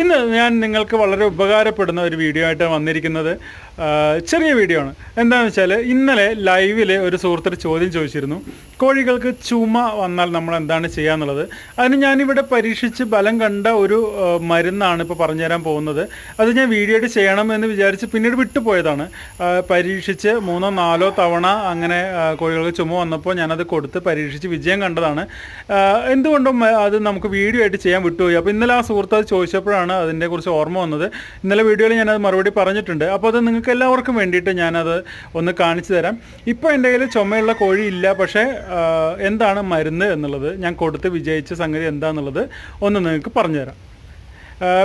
ഇന്ന് ഞാൻ നിങ്ങൾക്ക് വളരെ ഉപകാരപ്പെടുന്ന ഒരു വീഡിയോ ആയിട്ട് വന്നിരിക്കുന്നത് ചെറിയ വീഡിയോ ആണ്. എന്താണെന്ന് വെച്ചാൽ ഇന്നലെ ലൈവിൽ ഒരു സുഹൃത്തിന് ചോദ്യം ചോദിച്ചിരുന്നു. കോഴികൾക്ക് ചുമ വന്നാൽ നമ്മൾ എന്താണ് ചെയ്യാന്നുള്ളത് അതിന് ഞാനിവിടെ പരീക്ഷിച്ച് ബലം കണ്ട ഒരു മരുന്നാണ് ഇപ്പോൾ പറഞ്ഞുതരാൻ പോകുന്നത്. അത് ഞാൻ വീഡിയോ ആയിട്ട് ചെയ്യണം എന്ന് വിചാരിച്ച് പിന്നീട് വിട്ടുപോയതാണ്. പരീക്ഷിച്ച് മൂന്നോ നാലോ തവണ അങ്ങനെ കോഴികൾക്ക് ചുമ വന്നപ്പോൾ ഞാനത് കൊടുത്ത് പരീക്ഷിച്ച് വിജയം കണ്ടതാണ്. എന്തുകൊണ്ടും അത് നമുക്ക് വീഡിയോ ആയിട്ട് ചെയ്യാൻ വിട്ടുപോയി. അപ്പോൾ ഇന്നലെ ആ സുഹൃത്ത് അത് ചോദിച്ചപ്പോഴാണ് അതിന്റെ കുറിച്ച് ഓർമ്മ വന്നത്. ഇന്നലെ വീഡിയോയിൽ ഞാനത് മറുപടി പറഞ്ഞിട്ടുണ്ട്. അപ്പോൾ അത് നിങ്ങൾക്ക് എല്ലാവർക്കും വേണ്ടിയിട്ട് ഞാനത് ഒന്ന് കാണിച്ചു തരാം. ഇപ്പോൾ എന്റെ കയ്യിൽ ചുമയുള്ള കോഴി ഇല്ല. പക്ഷേ എന്താണ് മരുന്ന് എന്നുള്ളത് ഞാൻ കൊടുത്ത് വിജയിച്ച സംഗതി എന്താണെന്നുള്ളത് ഒന്ന് നിങ്ങൾക്ക് പറഞ്ഞുതരാം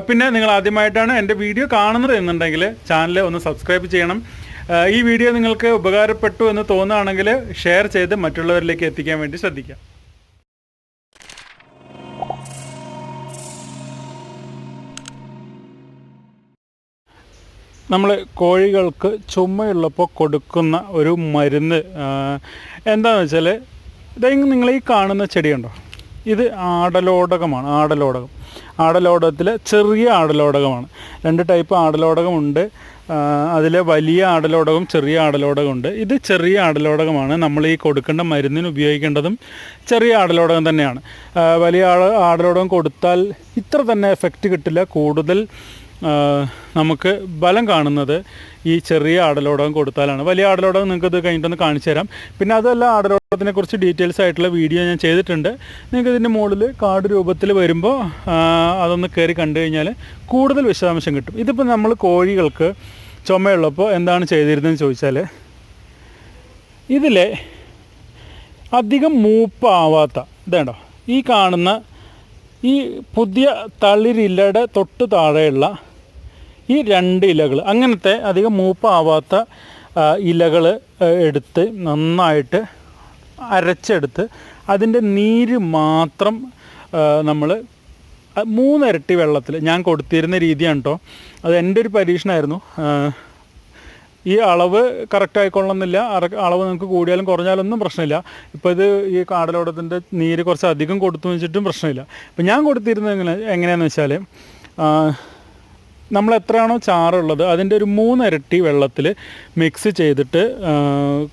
പിന്നെ നിങ്ങൾ ആദ്യമായിട്ടാണ് എന്റെ വീഡിയോ കാണുന്നത് എന്നുണ്ടെങ്കിൽ ചാനൽ ഒന്ന് സബ്സ്ക്രൈബ് ചെയ്യണം. ഈ വീഡിയോ നിങ്ങൾക്ക് ഉപകാരപ്പെട്ടു എന്ന് തോന്നുകയാണെങ്കിൽ ഷെയർ ചെയ്ത് മറ്റുള്ളവരിലേക്ക് എത്തിക്കാൻ വേണ്ടി ശ്രദ്ധിക്കാം. നമ്മൾ കോഴികൾക്ക് ചുമയുള്ളപ്പോൾ കൊടുക്കുന്ന ഒരു മരുന്ന് എന്താണെന്ന് വെച്ചാൽ ഇതെങ്കിൽ നിങ്ങൾ ഈ കാണുന്ന ചെടിയുണ്ടോ ഇത് ആടലോടകമാണ് ആടലോടകം. ആടലോടകത്തിൽ ചെറിയ ആടലോടകമാണ്. രണ്ട് ടൈപ്പ് ആടലോടകമുണ്ട്. അതിലെ വലിയ ആടലോടകവും ചെറിയ ആടലോടകമുണ്ട്. ഇത് ചെറിയ ആടലോടകമാണ്. നമ്മൾ ഈ കൊടുക്കേണ്ട മരുന്നിന് ഉപയോഗിക്കേണ്ടതും ചെറിയ ആടലോടകം തന്നെയാണ്. വലിയ ആട ആടലോടകം കൊടുത്താൽ ഇത്ര തന്നെ എഫക്റ്റ് കിട്ടില്ല. കൂടുതൽ നമുക്ക് ബലം കാണുന്നത് ഈ ചെറിയ ആടലോടകം കൊടുത്താലാണ്. വലിയ ആടലോടകം നിങ്ങൾക്ക് ഇത് കഴിഞ്ഞിട്ടൊന്ന് കാണിച്ചു തരാം. പിന്നെ അതല്ല ആടലോടകത്തിനെ കുറിച്ച് ഡീറ്റെയിൽസ് ആയിട്ടുള്ള വീഡിയോ ഞാൻ ചെയ്തിട്ടുണ്ട്. നിങ്ങൾക്ക് ഇതിന്റെ മുകളിൽ കാർഡ് രൂപത്തിൽ വരുമ്പോൾ അതൊന്ന് കയറി കണ്ടു കഴിഞ്ഞാൽ കൂടുതൽ വിശദാംശം കിട്ടും. ഇതിപ്പോൾ നമ്മൾ കോഴികൾക്ക് ചുമയുള്ളപ്പോൾ എന്താണ് ചെയ്തിരുന്നതെന്ന് ചോദിച്ചാൽ ഇതിലെ അധികം മൂപ്പാവാത്ത ഇതേണ്ടോ ഈ കാണുന്ന ഈ പുതിയ തളിരില്ലയുടെ തൊട്ട് താഴെയുള്ള ഈ രണ്ട് ഇലകൾ അങ്ങനത്തെ അധികം മൂപ്പാവാത്ത ഇലകൾ എടുത്ത് നന്നായിട്ട് അരച്ചെടുത്ത് അതിന്റെ നീര് മാത്രം നമ്മൾ മൂന്നിരട്ടി വെള്ളത്തിൽ ഞാൻ കൊടുത്തിരുന്ന രീതിയാണ് കേട്ടോ അത് എന്റെ ഒരു പരീക്ഷണമായിരുന്നു ഈ അളവ് കറക്റ്റ് ആയിക്കൊള്ളണമെന്നില്ല അളവ് നിങ്ങൾക്ക് കൂടിയാലും കുറഞ്ഞാലും ഒന്നും പ്രശ്നമില്ല. ഇപ്പോൾ ഇത് ഈ കാടലോടത്തിന്റെ നീര് കുറച്ച് അധികം കൊടുത്തു വെച്ചിട്ടും പ്രശ്നമില്ല. ഇപ്പം ഞാൻ കൊടുത്തിരുന്നത് എങ്ങനെ എങ്ങനെയാണെന്ന് വെച്ചാൽ നമ്മൾ എത്രയാണോ ചാറുള്ളത് അതിന്റെ ഒരു മൂന്നിരട്ടി വെള്ളത്തിൽ മിക്സ് ചെയ്തിട്ട്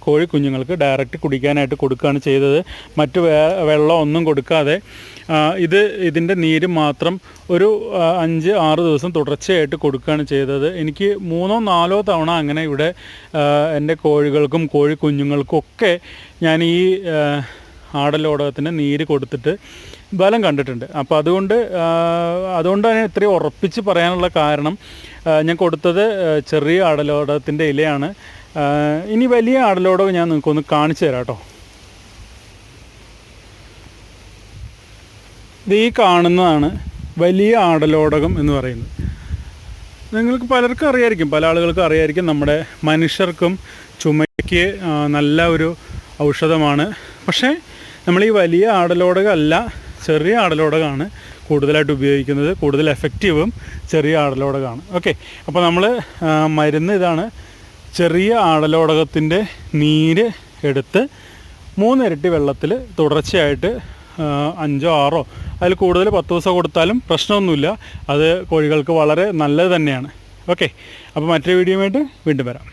കോഴി കുഞ്ഞുങ്ങൾക്ക് ഡയറക്റ്റ് കുടിക്കാനായിട്ട് കൊടുക്കുകയാണ് ചെയ്തത്. മറ്റു വെള്ളം ഒന്നും കൊടുക്കാതെ ഇത് ഇതിന്റെ നീര് മാത്രം ഒരു അഞ്ച് ആറ് ദിവസം തുടർച്ചയായിട്ട് കൊടുക്കുകയാണ് ചെയ്തത്. എനിക്ക് മൂന്നോ നാലോ തവണ അങ്ങനെ ഇവിടെ എന്റെ കോഴികൾക്കും കോഴി കുഞ്ഞുങ്ങൾക്കും ഒക്കെ ഞാൻ ഈ ആടലോടകത്തിന് നീര് കൊടുത്തിട്ട് ബലം കണ്ടിട്ടുണ്ട്. അപ്പോൾ അതുകൊണ്ട് അതുകൊണ്ട് തന്നെ ഇത്രയും ഉറപ്പിച്ച് പറയാനുള്ള കാരണം ഞാൻ കൊടുത്തത് ചെറിയ ആടലോടകത്തിന്റെ ഇലയാണ്. ഇനി വലിയ ആടലോടകം ഞാൻ നിങ്ങൾക്കൊന്ന് കാണിച്ചു തരാം കേട്ടോ. ഇത് ഈ കാണുന്നതാണ് വലിയ ആടലോടകം എന്ന് പറയുന്നത്. നിങ്ങൾക്ക് പലർക്കും അറിയായിരിക്കും പല ആളുകൾക്കും അറിയായിരിക്കും നമ്മുടെ മനുഷ്യർക്കും ചുമയ്ക്ക് നല്ല ഒരു ഔഷധമാണ്. പക്ഷേ നമ്മൾ ഈ വലിയ ആടലോടകമല്ല ചെറിയ ആടലോടകമാണ് കൂടുതലായിട്ട് ഉപയോഗിക്കുന്നത്. കൂടുതൽ എഫക്റ്റീവും ചെറിയ ആടലോടകമാണ് ഓക്കെ അപ്പോൾ നമ്മൾ മരുന്ന് ഇതാണ്. ചെറിയ ആടലോടകത്തിന്റെ നീര് എടുത്ത് മൂന്നിരട്ടി വെള്ളത്തിൽ തുടർച്ചയായിട്ട് അഞ്ചോ ആറോ അതിൽ കൂടുതൽ പത്ത് ദിവസം കൊടുത്താലും പ്രശ്നമൊന്നുമില്ല. അത് കോഴികൾക്ക് വളരെ നല്ലത് തന്നെയാണ്. ഓക്കെ അപ്പോൾ മറ്റൊരു വീഡിയോയുമായിട്ട് വീണ്ടും വരാം.